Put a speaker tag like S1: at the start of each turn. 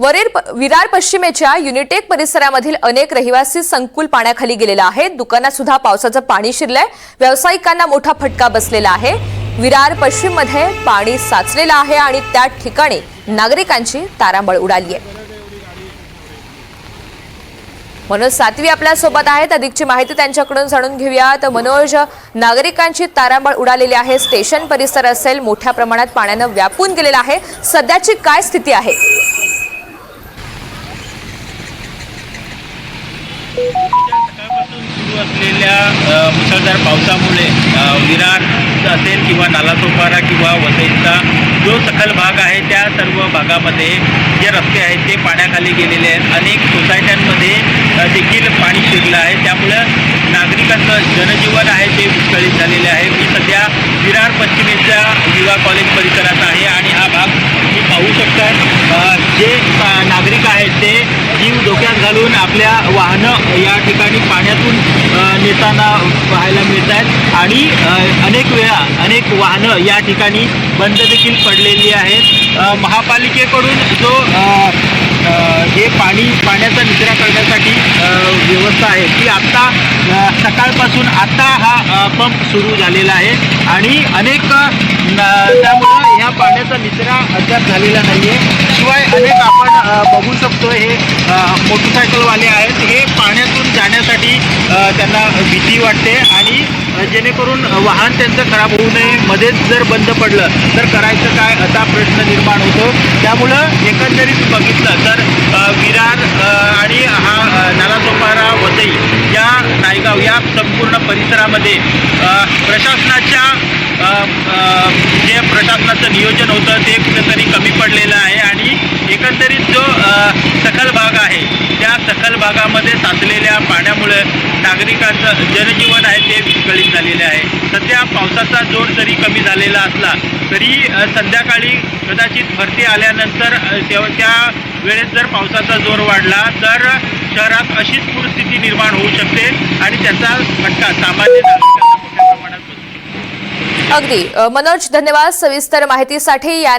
S1: वरील विरार पश्चिमेच्या युनिटेक परिसरामधील अनेक रहिवासी संकुल पाण्याखाली गेलेला आहे दुकानात सुद्धा पावसाचं पाणी शिरलंय. व्यावसायिकांना मोठा फटका बसलेला आहे. विरार पश्चिममध्ये पाणी साचलेलं आहे आणि त्या ठिकाणी नागरिकांची तारांबळ उडाली आहे. मनोज सातवी आपल्यासोबत आहेत. अधिकची माहिती त्यांच्याकडून जाणून घेऊया. तर मनोज नागरिकांची तारांबळ उडालेली आहे. स्टेशन परिसर असेल मोठ्या प्रमाणात पाण्यानं व्यापून गेलेला आहे. सध्याची काय स्थिती आहे?
S2: सकाळपासून सुरू असलेल्या मुसळधार पावसामुळे विरार असेल किंवा नालासोपारा किंवा वसईचा जो सखल भाग आहे त्या सर्व भागामध्ये जे रस्ते आहेत ते पाण्याखाली गेलेले आहेत. अनेक सोसायट्यांमध्ये देखील पाणी शिरलं आहे. त्यामुळं नागरिकांचं जनजीवन आहे ते विस्कळीत झालेले आहे. मी सध्या विरार पश्चिमेच्या विवा कॉलेज परिसरात आहे आणि हा भाग मी पाहू शकता. जे नागरिक आहेत ते जीव धोक्यात घालून आपल्या वाहनं या ठिकाणी पाण्यातून नेताना पाहायला मिळत आहेत आणि अनेक वेळा अनेक वाहनं या ठिकाणी बंद देखील पडलेली आहेत. महापालिकेकडून जो हे पाणी पाण्याचा निचरा करण्यासाठी अ, आहे की आत्ता सकाळपासून आत्ता हा पंप सुरू झालेला आहे. आणि अनेक त्यामुळं ह्या पाण्याचा निचरा अद्याप झालेला नाही आहे शिवाय अनेक आपण बघू शकतो हे मोटरसायकलवाले आहेत. हे पाण्यातून जाण्यासाठी त्यांना भीती वाटते. आणि जेणेकरून वाहन त्यांचं खराब होऊ नये. मध्येच जर बंद पडलं तर करायचं काय? असा प्रश्न निर्माण होतो. त्यामुळं एकंदरीत बघितलं तर अ, विरार अ, आणि हा अ, नालासोपारा वसई या नायगाव या संपूर्ण परिसरामध्ये प्रशासनाच्या जे प्रशासनाचं नियोजन होतं ते कुठेतरी कमी पडलेलं आहे आणि एकंदरीत जो सखल भाग आहे त्या सखल भागामध्ये साचलेल्या पाण्यामुळे नागरिकांचं जनजीवन आहे ते विस्कळीत झालेले आहे. सध्या पावसाचा जोर जरी कमी झालेला असला तरी संध्याकाळी कदाचित भरती आल्यानंतर तेव्हा त्या वेळेस जर पावसाचा जोर वाढला तर शहरात अशीच पूरस्थिती निर्माण होऊ शकते आणि त्याचा फटका सामान्य नागरिकांना मोठ्या प्रमाणात बसू शकतो.
S1: अगदी मनोज धन्यवाद सविस्तर माहितीसाठी या